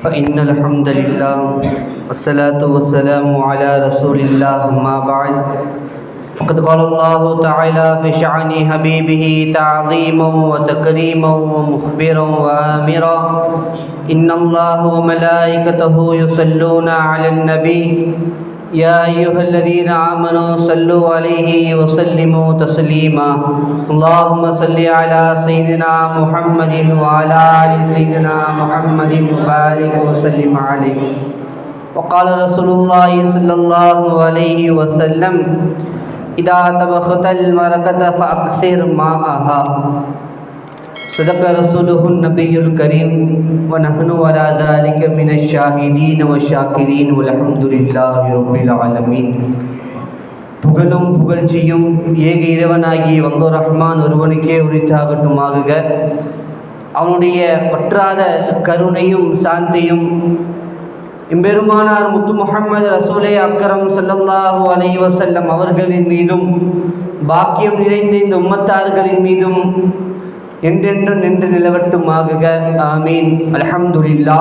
فإن الحمد لله والصلاة والسلام على رسول الله ما بعد. فقد قال الله تعالى في شأن حبيبه تعظيما وتكريما ومخبرا وآمرا. إن الله وملائكته يصلون على النبي. يا أيها الذين آمنوا صلوا عليه وسلموا تسليما. اللهم صل على سيدنا محمد وعلى آل سيدنا محمد وبارك وسلم عليه. وقال رسول الله صلى الله عليه وسلم إذا طبخت المرقة فأكثر ماءها. صدق رسوله النبي الكريم ونحن على ذلك من الشاهدين والشاكرين والحمد لله رب العالمين புகழும் புகழ்ச்சியும் ஏக இறைவனாகி வந்தோ ரஹ்மான் ஒருவனுக்கே உரித்தாகட்டுமாகுக அவனுடைய பற்றாத கருணையும் சாந்தியும் எம்பெருமானார் முத்து முகமது ரசூலே அக்கரம் ஸல்லல்லாஹு அலைஹி வஸல்லம் அவர்களின் மீதும் பாக்கியம் நிறைந்த இந்த உம்மத்தார்களின் மீதும் என்றென்று நின்று நிலவட்டுமாகுக. ஆமீன். அலஹம்துல்லா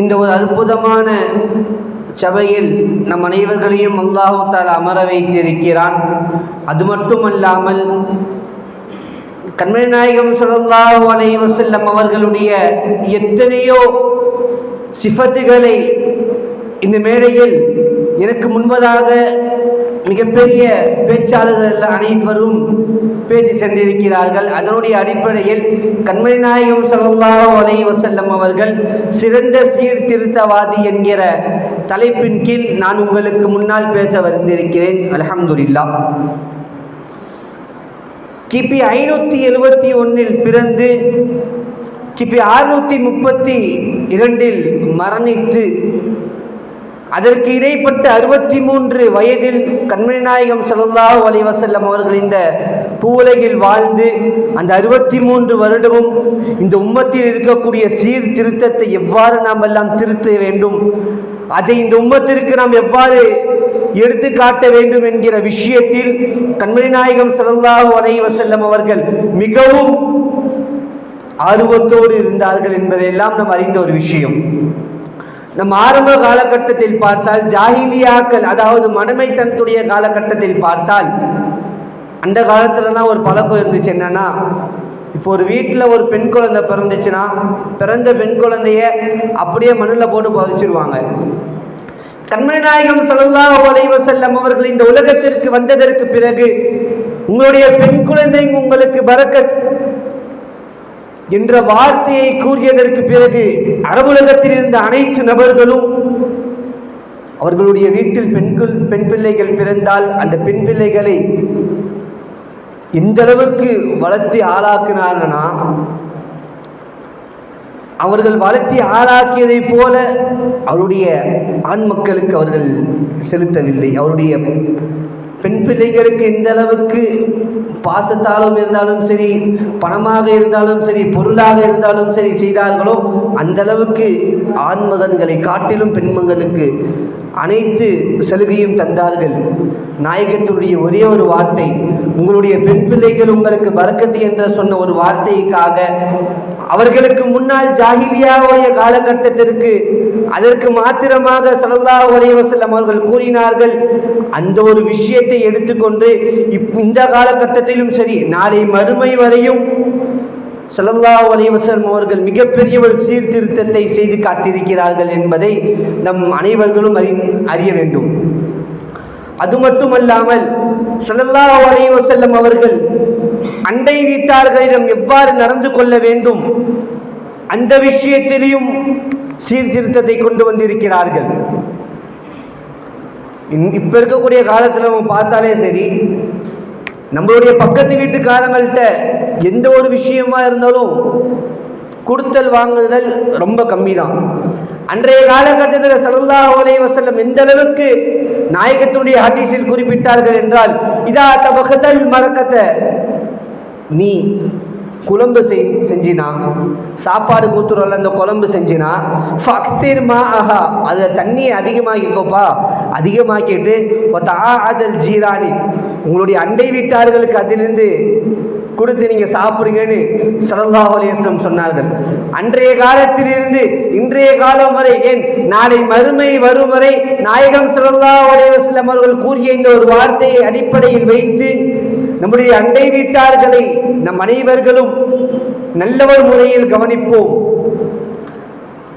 இந்த ஒரு அற்புதமான சபையில் நம் அனைவர்களையும் அல்லாஹு தாலா அமர வைத்திருக்கிறான். அது மட்டுமல்லாமல் கண்மணி நாயகம் ஸல்லல்லாஹு அலைஹி வஸல்லம் அவர்களுடைய எத்தனையோ சிஃபத்துகளை இந்த மேடையில் எனக்கு முன்பதாக மிகப்பெரிய பேச்சாளர்கள் அனைவரும் பேசி சென்றிருக்கிறார்கள். அதனுடைய அடிப்படையில் கண்மணி நாயகம் ஸல்லல்லாஹு அலை வசல்லம் அவர்கள் சிறந்த சீர்திருத்தவாதி என்கிற தலைப்பின் கீழ் நான் உங்களுக்கு முன்னால் பேச வந்திருக்கிறேன். அலமதுல்லா கிபி ஐநூற்றி எழுபத்தி ஒன்றில் பிறந்து கிபி அறுநூற்றி முப்பத்தி இரண்டில் மரணித்து அதற்கு இடைப்பட்ட அறுபத்தி மூன்று வயதில் கண்மணிநாயகம் நாயகம் ஸல்லல்லாஹு அவர்கள் இந்த பூவுலகில் வாழ்ந்து அந்த அறுபத்தி மூன்று வருடமும் இந்த உம்மத்தில் இருக்கக்கூடிய சீர்திருத்தத்தை எவ்வாறு நாம் எல்லாம் திருத்த வேண்டும்? அதை இந்த உம்மத்திற்கு நாம் எவ்வாறு எடுத்து காட்ட வேண்டும் என்கிற விஷயத்தில் கண்மணிநாயகம் நாயகம் ஸல்லல்லாஹு அவர்கள் மிகவும் ஆர்வத்தோடு இருந்தார்கள் என்பதையெல்லாம் நாம் அறிந்த ஒரு விஷயம். நம் ஆரம்ப காலகட்டத்தில் பார்த்தால் ஜாகிலியாக்கள் அதாவது மடமைத்தனத்துடைய காலகட்டத்தில் பார்த்தால் அந்த காலத்துலலாம் ஒரு பழக்கம் இருந்துச்சு என்னன்னா இப்போ ஒரு வீட்டில் ஒரு பெண் குழந்தை பிறந்துச்சுன்னா பிறந்த பெண் குழந்தைய அப்படியே மண்ணில் போட்டு புதைச்சிருவாங்க. கண்மணி நாயகம் ஸல்லல்லாஹு அலைஹி அவர்கள் இந்த உலகத்திற்கு வந்ததற்கு பிறகு உங்களுடைய பெண் குழந்தை உங்களுக்கு பறக்க என்ற வார்த்தையை கூறியதற்கு பிறகு அரபுலகத்தில் இருந்த அனைத்து நபர்களும் அவர்களுடைய வீட்டில் பெண்கள் பெண் பிள்ளைகள் பிறந்தால் அந்த பெண் பிள்ளைகளை இந்த அளவுக்கு வளர்த்தி ஆளாக்குனாங்கன்னா அவர்கள் வளர்த்தி ஆளாக்கியதை போல அவருடைய ஆண் மக்களுக்கு அவர்கள் செலுத்தவில்லை. அவருடைய பெண் பிள்ளைகளுக்கு இந்த அளவுக்கு பாசத்தாலும் இருந்தாலும் சரி பணமாக இருந்தாலும் சரி பொருளாக இருந்தாலும் சரி செய்தார்களோ அந்த அளவுக்கு ஆண்மகன்களை காட்டிலும் பெண்மகளுக்கு அனைத்து சலுகையும் தந்தார்கள். நாயகத்தினுடைய ஒரே ஒரு வார்த்தை உங்களுடைய பெண் பிள்ளைகள் உங்களுக்கு பறக்கத்து என்ற சொன்ன ஒரு வார்த்தைக்காக அவர்களுக்கு முன்னால் ஜாகிலியாவுடைய காலகட்டத்திற்கு அதற்கு மாத்திரமாக சலல்லா அலைஹி அவர்கள் கூறினார்கள். அந்த ஒரு விஷயத்தை எடுத்துக்கொண்டு இப் இந்த காலகட்டத்திலும் சரி நாளை மறுமை வரையும் ஸல்லல்லாஹு அலைஹி அவர்கள் மிகப்பெரிய ஒரு சீர்திருத்தத்தை செய்து காட்டியிருக்கிறார்கள் என்பதை நம் அனைவர்களும் அறி அறிய வேண்டும். அது மட்டுமல்லாமல் ஸல்லல்லாஹு அலைஹி அவர்கள் அண்டை வீட்டார்களிடம் எவ்வாறு நடந்து கொள்ள வேண்டும் அந்த விஷயத்திலையும் சீர்திருத்தத்தை கொண்டு வந்திருக்கிறார்கள். இன்- இருக்கக்கூடிய காலத்தில் நம்ம பார்த்தாலே சரி நம்மளுடைய பக்கத்து வீட்டுக்காரங்கள்ட்ட எந்த ஒரு விஷயமா இருந்தாலும் கொடுத்தல் வாங்குதல் ரொம்ப கம்மி தான் அன்றைய காலகட்டத்தில் சரல்லா அலைஹி வசல்லம் எந்த அளவுக்கு நாயகத்தினுடைய ஹதீஸில் குறிப்பிட்டார்கள் என்றால் இதா தபகதல் மரக்கத்தை நீ குழம்பு செய் செஞ்சினா சாப்பாடு கூத்துறல அந்த குழம்பு செஞ்சினா ஃபக்திர் மா ஆஹா அதில் தண்ணியை அதிகமாக்கிக்கோப்பா அதிகமாக்கிட்டு ஒத்த ஆதல் ஜீரானி. உங்களுடைய அண்டை வீட்டார்களுக்கு அதிலிருந்து கொடுத்து நீங்கள் சாப்பிடுங்கன்னு ஸல்லல்லாஹு அலைஹி சொன்னார்கள். அன்றைய காலத்திலிருந்து இன்றைய காலம் வரை ஏன் நாளை மறுமை வரும் வரை நாயகம் ஸல்லல்லாஹு அலைஹி அவர்கள் கூறிய இந்த ஒரு வார்த்தையை அடிப்படையில் வைத்து நம்முடைய அண்டை வீட்டார்களை நம் அனைவர்களும் நல்லவர் முறையில் கவனிப்போம்.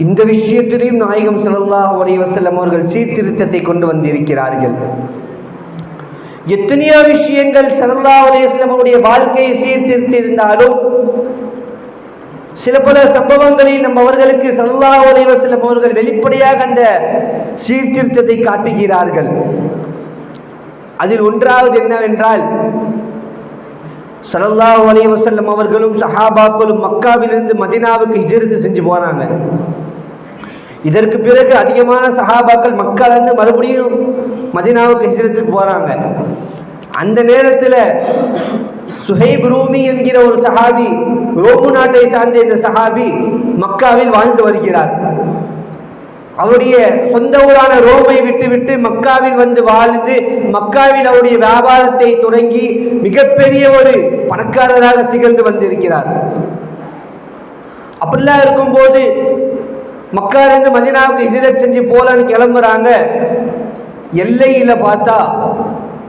இந்த விஷயத்திலையும் நாயகம் ஸல்லல்லாஹு அலைஹி அவர்கள் சீர்திருத்தத்தை கொண்டு வந்திருக்கிறார்கள். எத்தனையோ விஷயங்கள் சரல்லா அலைஹி வாழ்க்கையை சீர்திருத்திருந்தாலும் சில பல சம்பவங்களில் நம்ம அவர்களுக்கு சல்லா அலைஹி செல்லும் அவர்கள் வெளிப்படையாக அந்த சீர்திருத்தத்தை காட்டுகிறார்கள். அதில் ஒன்றாவது என்னவென்றால் ஸல்லல்லாஹு அலைஹி செல்லும் அவர்களும் சஹாபாக்களும் மக்காவிலிருந்து மதீனாவுக்கு இஜிருந்து செஞ்சு போனாங்க. இதற்கு பிறகு அதிகமான சஹாபாக்கள் மக்கள் மறுபடியும் மதினாவுக்கு ஹிஜ்ரத்துக்கு போகிறாங்க அந்த நேரத்தில் சுஹைப் ரூமி என்கிற ஒரு சஹாபி ரோமு நாட்டை சார்ந்த இந்த சஹாபி மக்காவில் வாழ்ந்து வருகிறார். அவருடைய சொந்த ஊரான ரோமை விட்டுவிட்டு மக்காவில் வந்து வாழ்ந்து மக்காவில் அவருடைய வியாபாரத்தை தொடங்கி மிகப்பெரிய ஒரு பணக்காரராக திகழ்ந்து வந்திருக்கிறார். அப்படிலாம் இருக்கும்போது மக்காலிருந்து மதினாவுக்கு ஹிஜரத் செஞ்சு போலான்னு கிளம்புறாங்க. எல்லையில பார்த்தா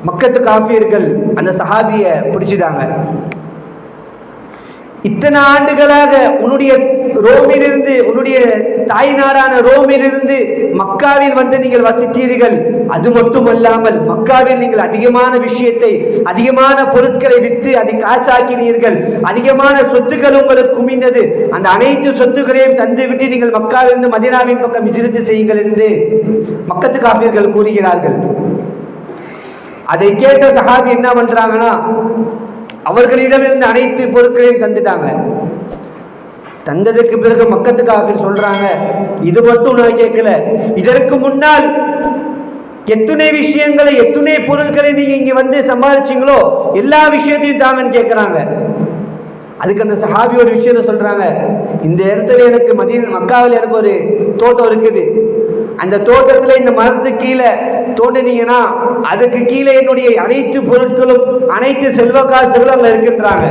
மக்கத்து காஃபியர்கள் அந்த சஹாபியை பிடிச்சிட்டாங்க. இத்தனை ஆண்டுகளாக உன்னுடைய ரோமிலிருந்து உன்னுடைய தாய் நாடான ரோமிலிருந்து மக்காவில் வந்து நீங்கள் வசித்தீர்கள். அது மட்டுமல்லாமல் மக்காவில் நீங்கள் அதிகமான விஷயத்தை அதிகமான பொருட்களை விற்று அதை காசாக்கினீர்கள். அதிகமான சொத்துக்கள் உங்களுக்கு குமிந்தது அந்த அனைத்து சொத்துக்களையும் தந்து விட்டு நீங்கள் மக்காவிலிருந்து மதினாவின் பக்கம் விஜிருந்து செய்யுங்கள் என்று மக்கத்து காப்பியர்கள் கூறுகிறார்கள். அதை கேட்ட சகாபி என்ன பண்றாங்கன்னா அவர்களிடமிருந்து அனைத்து பொருட்களையும் தந்துட்டாங்க. தந்ததுக்கு பிறகு மக்கத்துக்காக சொல்றாங்க. இது மட்டும் நான் கேட்கல. இதற்கு முன்னால் எத்துணை விஷயங்களை எத்துணை பொருட்களை நீங்க இங்க வந்து சம்பாதிச்சீங்களோ எல்லா விஷயத்தையும் தாங்கன்னு கேட்கிறாங்க. அதுக்கு அந்த சஹாபி ஒரு விஷயத்த சொல்றாங்க. இந்த இடத்துல எனக்கு மதிய மக்காவில் எனக்கு ஒரு தோட்டம் இருக்குது. அந்த தோட்டத்துல இந்த மரத்துக்கு கீழே தோண்டினீங்கன்னா அதுக்கு கீழே என்னுடைய அனைத்து பொருட்களும் அனைத்து செல்வ காசுகளும் அங்க இருக்கின்றாங்க.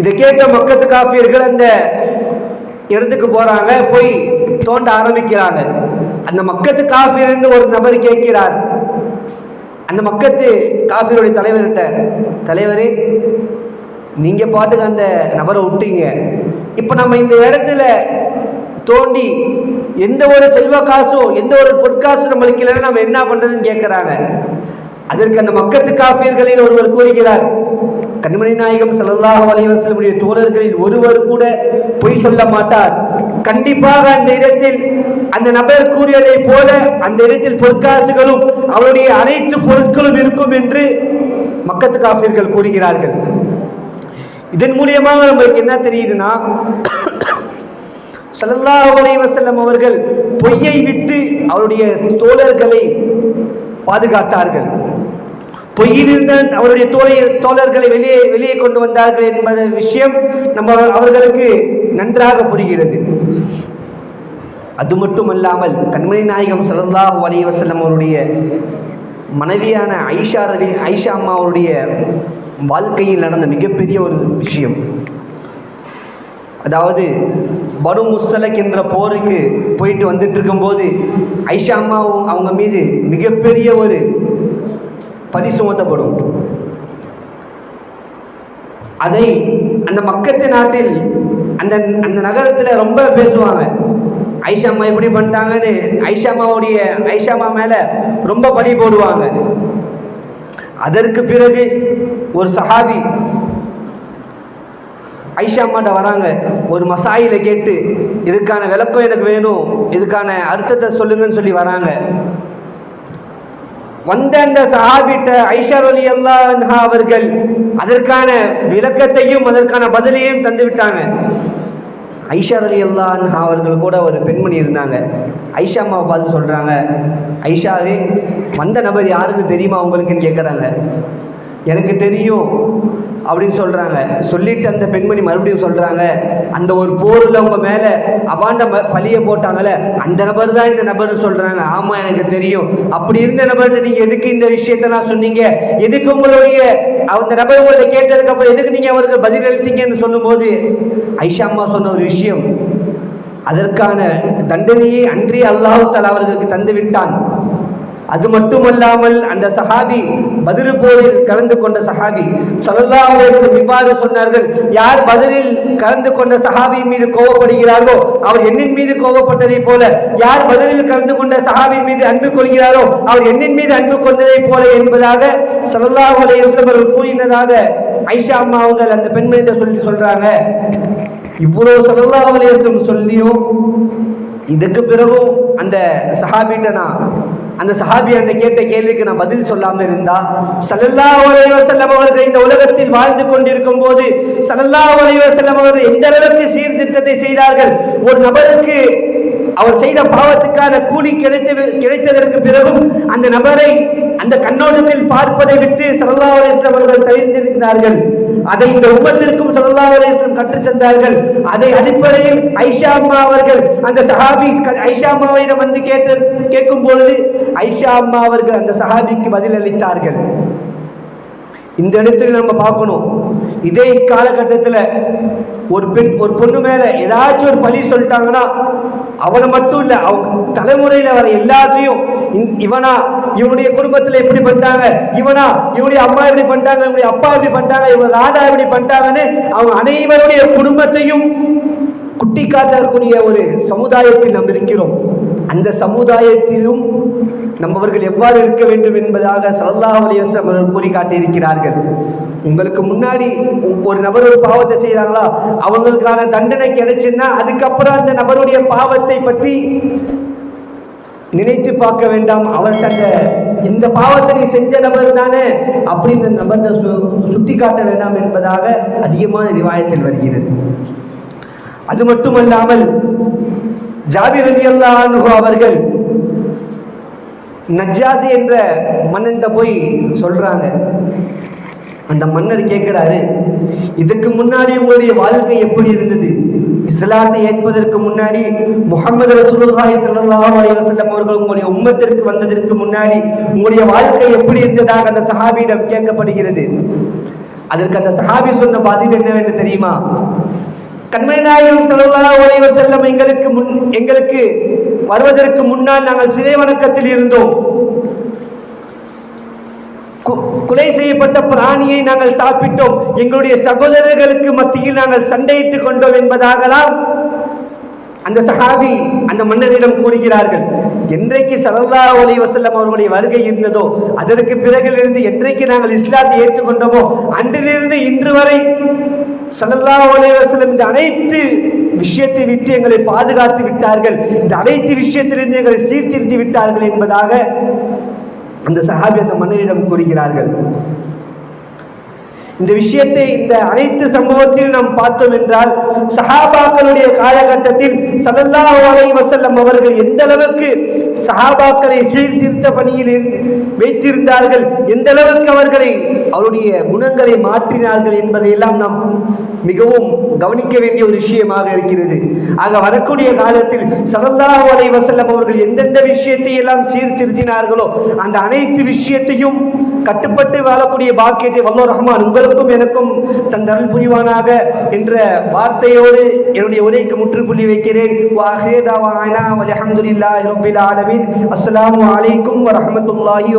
இதை கேட்ட மக்கத்து காஃபியர்கள் அந்த இடத்துக்கு போறாங்க போய் தோண்ட ஆரம்பிக்கிறாங்க. அந்த மக்கத்து காஃபியிலிருந்து ஒரு நபர் கேட்கிறார். அந்த மக்கத்து காஃபியருடைய தலைவர்கிட்ட தலைவரே நீங்க பாட்டுக்கு அந்த நபரை விட்டீங்க. இப்ப நம்ம இந்த இடத்துல தோண்டி எந்த ஒரு செல்வ காசும் எந்த ஒரு பொற்காசும் நம்மளுக்கு இல்லைன்னா நம்ம என்ன பண்றதுன்னு கேட்கிறாங்க. அதற்கு அந்த மக்கத்து காஃபியர்களில் ஒருவர் கூறுகிறார் கண்மணி நாயகம் ஸல்லல்லாஹு அலைஹி தோழர்களில் ஒருவர் கூட பொய் சொல்ல மாட்டார். கண்டிப்பாக அந்த இடத்தில் அந்த நபர் கூறியதைப் போல அந்த இடத்தில் பொற்காசுகளும் அவருடைய அனைத்து பொருட்களும் இருக்கும் என்று மக்கத்து காஃபியர்கள் கூறுகிறார்கள். இதன் மூலியமாக நம்மளுக்கு என்ன தெரியுதுன்னா ஸல்லல்லாஹு அலைஹி அவர்கள் பொய்யை விட்டு அவருடைய தோழர்களை பாதுகாத்தார்கள். பொய்யிலிருந்து அவருடைய தோழை தோழர்களை வெளியே வெளியே கொண்டு வந்தார்கள் என்பது விஷயம் நம்ம அவர்களுக்கு நன்றாக புரிகிறது. அது மட்டுமல்லாமல் கண்மணி நாயகம் ஸல்லல்லாஹு அலைஹி அவருடைய மனைவியான ஐஷா அலி ஐஷா அம்மா அவருடைய வாழ்க்கையில் நடந்த மிகப்பெரிய ஒரு விஷயம். அதாவது பனு முஸ்தலக் என்ற போருக்கு போயிட்டு வந்துட்டு இருக்கும்போது ஐஷா அம்மாவும் அவங்க மீது மிகப்பெரிய ஒரு பழி சுமத்தப்படும். அதை அந்த மக்கத்து நாட்டில் அந்த அந்த நகரத்தில் ரொம்ப பேசுவாங்க. ஐஷா அம்மா எப்படி பண்ணிட்டாங்கன்னு ஐஷா அம்மாவுடைய ஐஷா அம்மா மேலே ரொம்ப பழி போடுவாங்க. அதற்கு பிறகு ஒரு சஹாபி ஐஷா அம்மாட்ட வராங்க. ஒரு மசாயில கேட்டு இதுக்கான விளக்கம் எனக்கு வேணும். இதுக்கான அர்த்தத்தை சொல்லுங்கன்னு சொல்லி வராங்க. வந்த அந்த சஹாபிட்ட ஐஷா அலி அல்லாஹா அவர்கள் அதற்கான விளக்கத்தையும் அதற்கான பதிலையும் தந்து விட்டாங்க ஐஷா அலி அல்லாஹா அவர்கள் கூட ஒரு பெண்மணி இருந்தாங்க. ஐஷா அம்மாவை பார்த்து சொல்கிறாங்க ஐஷாவே வந்த நபர் யாருன்னு தெரியுமா உங்களுக்குன்னு கேட்குறாங்க எனக்கு தெரியும். அப்படின்னு சொல்கிறாங்க சொல்லிட்டு அந்த பெண்மணி மறுபடியும் சொல்கிறாங்க அந்த ஒரு போரில் அவங்க மேலே அபாண்ட ம பழியை போட்டாங்கல்ல அந்த நபர் தான் இந்த நபர்னு சொல்கிறாங்க ஆமாம் எனக்கு தெரியும். அப்படி இருந்த நபர்கிட்ட நீங்கள் எதுக்கு இந்த விஷயத்தெல்லாம் சொன்னீங்க? எதுக்கு உங்களுடைய அந்த நபர் உங்கள்ட்ட கேட்டதுக்கப்புறம் எதுக்கு நீங்கள் அவருக்கு பதில் அளித்தீங்கன்னு சொல்லும்போது ஐஷா அம்மா சொன்ன ஒரு விஷயம். அதற்கான தண்டனையை அன்றே அல்லாஹு அவர்களுக்கு தந்து விட்டான். அது மட்டுமல்லாமல் அந்த சஹாபி பதிரு போரில் கலந்து கொண்ட சஹாபி ஸல்லல்லாஹு இவ்வாறு சொன்னார்கள் யார் பதிலில் கலந்து கொண்ட சஹாபியின் மீது கோபப்படுகிறாரோ அவர் என்னின் மீது கோபப்பட்டதைப் போல யார் பதிலில் கலந்து கொண்ட சஹாபியின் மீது அன்பு கொள்கிறாரோ அவர் என்னின் மீது அன்பு கொண்டதைப் போல என்பதாக ஸல்லல்லாஹு அலைஹி அவர்கள் கூறினதாக ஐஷா அம்மா அவங்க அந்த பெண்மணிட்ட சொல்லி சொல்றாங்க. இவ்வளவு ஸல்லல்லாஹு அலைஹி சொல்லியும் இதுக்கு பிறகும் அந்த சஹாபிட்ட நான் அந்த சஹாபி அந்த கேட்ட கேள்விக்கு நான் பதில் சொல்லாமல் இருந்தா சலல்லா உலக செல்லம் அவர்கள் இந்த உலகத்தில் வாழ்ந்து கொண்டிருக்கும் போது சலல்லா உலக செல்லம் அவர்கள் எந்த அளவுக்கு சீர்திருத்தத்தை செய்தார்கள்? ஒரு நபருக்கு அவர் செய்த பாவத்துக்கான கூலி கிடைத்த கிடைத்ததற்கு பிறகும் அந்த நபரை அந்த கண்ணோட்டத்தில் பார்ப்பதை விட்டு சல்லா அலிஸ்லாம் அவர்கள் தவிர்த்திருக்கிறார்கள். அதை இந்த உமத்திற்கும் சல்லா அலிஸ்லாம் கற்றுத்தந்தார்கள் கற்றுத் தந்தார்கள். அதை அடிப்படையில் ஐஷா அம்மா அவர்கள் அந்த சஹாபி ஐஷா அம்மாவிடம் வந்து கேட்டு கேட்கும் பொழுது ஐஷா அம்மா அவர்கள் அந்த சஹாபிக்கு பதில் அளித்தார்கள். இந்த இடத்துல நம்ம பார்க்கணும். இதே காலகட்டத்தில் ஒரு பெண் ஒரு பொண்ணு மேல ஏதாச்சும் ஒரு பழி சொல்லிட்டாங்கன்னா அவனை மட்டும் இல்லை அவங்க தலைமுறையில் வர எல்லாத்தையும் இவனா இவனுடைய குடும்பத்தில் எப்படி பண்ணிட்டாங்க இவனா இவனுடைய அம்மா எப்படி பண்ணிட்டாங்க இவனுடைய அப்பா எப்படி பண்ணிட்டாங்க இவன் ராதா எப்படி பண்ணிட்டாங்கன்னு அவங்க அனைவருடைய குடும்பத்தையும் குட்டி காட்டக்கூடிய ஒரு சமுதாயத்தில் நாம் இருக்கிறோம். அந்த சமுதாயத்திலும் நம்மவர்கள் எவ்வாறு இருக்க வேண்டும் என்பதாக ஸல்லல்லாஹு அலைஹி வஸல்லம் அவர்கள் கூறி காட்டியிருக்கிறார்கள். உங்களுக்கு முன்னாடி ஒரு நபர் ஒரு பாவத்தை செய்கிறாங்களா அவங்களுக்கான தண்டனை கிடைச்சுன்னா அதுக்கப்புறம் அந்த நபருடைய பாவத்தை பற்றி நினைத்து பார்க்க வேண்டாம். அவர்கிட்ட அந்த இந்த பாவத்தை நீ செஞ்ச நபர் தானே அப்படின்னு இந்த நபர்கிட்ட சு சுட்டி காட்ட வேண்டாம் என்பதாக அதிகமான ரிவாயத்தில் வருகிறது. அது மட்டுமல்லாமல் ஜாபிர் அலி அல்லாஹ் அவர்கள் நஜாசி என்ற மன்னன்ட்ட போய் சொல்றாங்க. அந்த மன்னர் கேட்கிறாரு இதுக்கு முன்னாடி உங்களுடைய வாழ்க்கை எப்படி இருந்தது? இஸ்லாத்தை ஏற்பதற்கு முன்னாடி முகமது ரசூலுல்லாஹி ஸல்லல்லாஹு அலைஹி வஸல்லம் அவர்கள் உங்களுடைய உம்மத்திற்கு வந்ததற்கு முன்னாடி உங்களுடைய வாழ்க்கை எப்படி இருந்ததாக அந்த சஹாபியிடம் கேட்கப்படுகிறது. அதற்கு அந்த சஹாபி சொன்ன பதில் என்னவென்று தெரியுமா? கண்மணி நாயகம் ஸல்லல்லாஹு அலைஹி வஸல்லம் எங்களுக்கு முன் எங்களுக்கு வருவதற்கு முன்னால் நாங்கள் சிறை வணக்கத்தில் இருந்தோம். கொலை செய்யப்பட்ட பிராணியை நாங்கள் சாப்பிட்டோம். எங்களுடைய சகோதரர்களுக்கு மத்தியில் நாங்கள் சண்டையிட்டுக் கொண்டோம் என்பதாகலாம் அந்த சஹாபி அந்த மன்னரிடம் கூறுகிறார்கள். என்றைக்கு ஸல்லல்லாஹு அலைஹி வசல்லம் அவர்களுடைய வருகை இருந்ததோ அதற்கு பிறகிலிருந்து என்றைக்கு நாங்கள் இஸ்லாத்தை ஏற்றுக்கொண்டோமோ அன்றிலிருந்து இன்று வரை சலல்லா அலைஹி வஸல்லம் இந்த அனைத்து விஷயத்தை விட்டு எங்களை பாதுகாத்து விட்டார்கள். இந்த அனைத்து விஷயத்திலிருந்து எங்களை சீர்திருத்தி விட்டார்கள் என்பதாக அந்த சஹாபி அந்த மன்னரிடம் கூறுகிறார்கள் இந்த விஷயத்தை இந்த அனைத்து சம்பவத்தில் நாம் பார்த்தோம் என்றால் சஹாபாக்களுடைய காலகட்டத்தில் சல்லல்லாஹு அலைஹி வஸல்லம் அவர்கள் எந்த அளவுக்கு சஹாபாக்களை சீர்திருத்த பணியில் வைத்திருந்தார்கள். எந்த அளவுக்கு அவர்களை அவருடைய குணங்களை மாற்றினார்கள் என்பதையெல்லாம் நாம் மிகவும் கவனிக்க வேண்டிய ஒரு விஷயமாக இருக்கிறது. ஆக வரக்கூடிய காலத்தில் ஸல்லல்லாஹு அலை வசல்லம் அவர்கள் எந்தெந்த விஷயத்தை எல்லாம் சீர்திருத்தினார்களோ அந்த அனைத்து விஷயத்தையும் கட்டுப்பட்டு வாழக்கூடிய பாக்கியத்தை வல்லோ ரஹ்மான் உங்களுக்கும் எனக்கும் தந்தருள் புரிவானாக என்ற வார்த்தையோடு என்னுடைய உரைக்கு முற்றுப்புள்ளி வைக்கிறேன். வாஹேதாவானா வல்ஹம்துலில்லாஹி ரப்பில் ஆலமீன். அஸ்ஸலாமு அலைக்கும் வரஹ்மத்துல்லாஹி